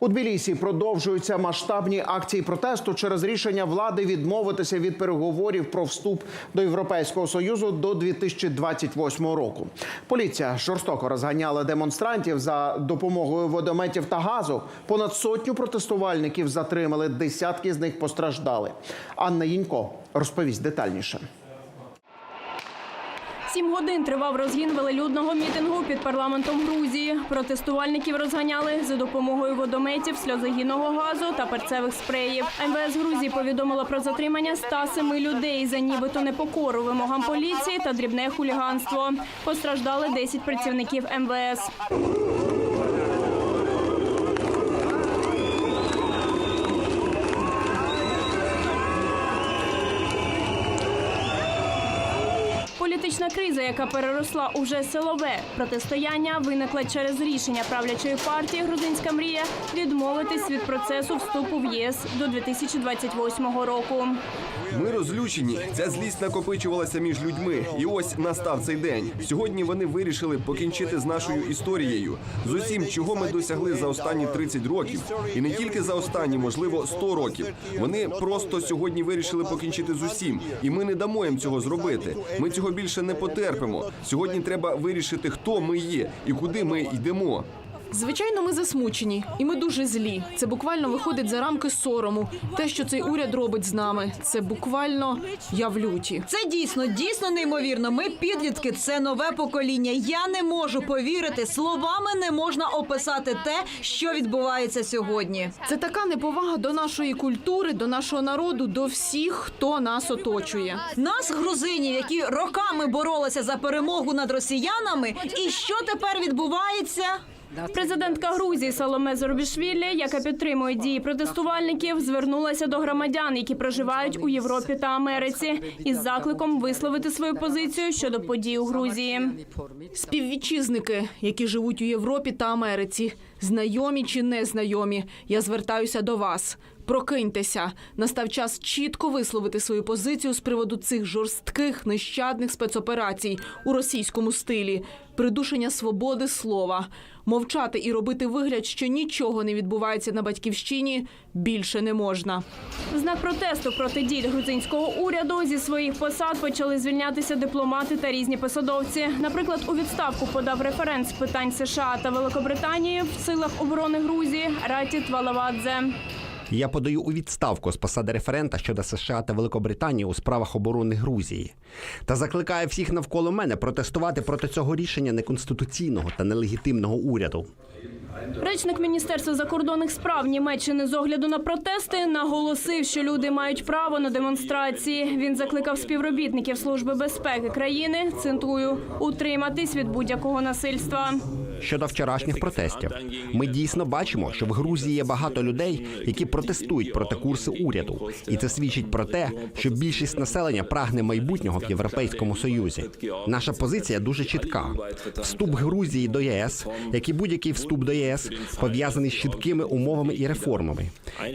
У Тбілісі продовжуються масштабні акції протесту через рішення влади відмовитися від переговорів про вступ до Європейського союзу до 2028 року. Поліція жорстоко розганяла демонстрантів за допомогою водометів та газу. Понад сотню протестувальників затримали. Десятки з них постраждали. Анна Їнько розповість детальніше. Сім годин тривав розгін велелюдного мітингу під парламентом Грузії. Протестувальників розганяли за допомогою водометів, сльозогінного газу та перцевих спреїв. МВС Грузії повідомила про затримання 107 людей за нібито непокору вимогам поліції та дрібне хуліганство. Постраждали 10 працівників МВС. Політична криза, яка переросла у вже силове протистояння, виникла через рішення правлячої партії Грузинська мрія відмовитись від процесу вступу в ЄС до 2028 року. Ми розлючені. Ця злість накопичувалася між людьми, і ось настав цей день. Сьогодні вони вирішили покінчити з нашою історією, з усім, чого ми досягли за останні 30 років, і не тільки за останні, можливо, 100 років. Вони просто сьогодні вирішили покінчити з усім, і ми не дамо їм цього зробити. Ми цього більше не потерпимо. Сьогодні треба вирішити, хто ми є і куди ми йдемо. Звичайно, ми засмучені, і ми дуже злі. Це буквально виходить за рамки сорому. Те, що цей уряд робить з нами, це буквально я в люті. Це дійсно, дійсно неймовірно. Ми підлітки, це нове покоління. Я не можу повірити. Словами не можна описати те, що відбувається сьогодні. Це така неповага до нашої культури, до нашого народу, до всіх, хто нас оточує. Нас, грузинів, які роками боролися за перемогу над росіянами, і що тепер відбувається? Президентка Грузії Саломе Зорбішвілі, яка підтримує дії протестувальників, звернулася до громадян, які проживають у Європі та Америці, із закликом висловити свою позицію щодо подій у Грузії. Співвітчизники, які живуть у Європі та Америці, знайомі чи незнайомі, я звертаюся до вас. Прокиньтеся. Настав час чітко висловити свою позицію з приводу цих жорстких нещадних спецоперацій у російському стилі, придушення свободи слова. Мовчати і робити вигляд, що нічого не відбувається на батьківщині, більше не можна. В знак протесту проти дій грузинського уряду зі своїх посад почали звільнятися дипломати та різні посадовці. Наприклад, у відставку подав референт з питань США та Великобританії в силах оборони Грузії Ратіт Валавадзе. Я подаю у відставку з посади референта щодо США та Великобританії у справах оборони Грузії та закликаю всіх навколо мене протестувати проти цього рішення неконституційного та нелегітимного уряду. Речник Міністерства закордонних справ Німеччини з огляду на протести наголосив, що люди мають право на демонстрації. Він закликав співробітників служби безпеки країни цитую, утриматись від будь-якого насильства. Щодо вчорашніх протестів, ми дійсно бачимо, що в Грузії є багато людей, які протестують проти курсу уряду, і це свідчить про те, що більшість населення прагне майбутнього в Європейському Союзі. Наша позиція дуже чітка: вступ Грузії до ЄС, як і будь-який вступ до ЄС, пов'язаний з чіткими умовами і реформами.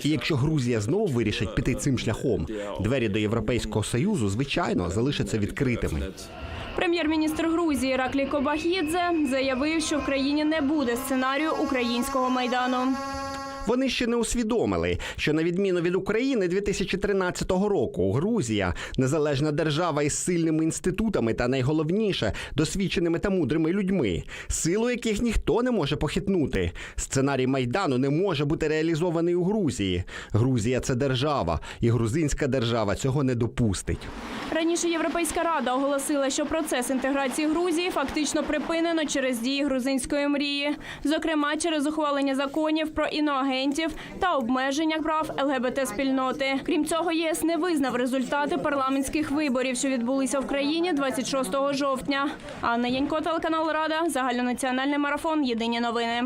І якщо Грузія знову вирішить піти цим шляхом, двері до Європейського союзу, звичайно, залишаться відкритими. Прем'єр-міністр Грузії Раклі Кобахідзе заявив, що в країні не буде сценарію українського майдану. Вони ще не усвідомили, що на відміну від України 2013 року Грузія незалежна держава із сильними інститутами та найголовніше досвідченими та мудрими людьми, силу яких ніхто не може похитнути. Сценарій майдану не може бути реалізований у Грузії. Грузія це держава, і грузинська держава цього не допустить. Раніше Європейська рада оголосила, що процес інтеграції Грузії фактично припинено через дії грузинської мрії, зокрема через ухвалення законів про іноагентів та обмеження прав ЛГБТ спільноти. Крім цього, ЄС не визнав результати парламентських виборів, що відбулися в країні 26 жовтня. Анна Янько, телеканал Рада, загальнонаціональний марафон. Єдині новини.